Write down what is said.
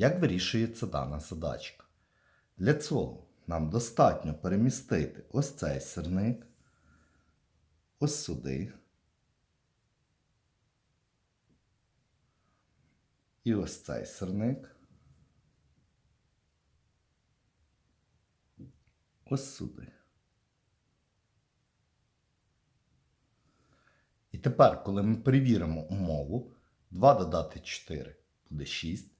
Як вирішується дана задачка? Для цього нам достатньо перемістити ось цей сирник, ось сюди. І ось цей сирник. Ось сюди. І тепер, коли ми перевіримо умову, 2 додати 4 буде 6,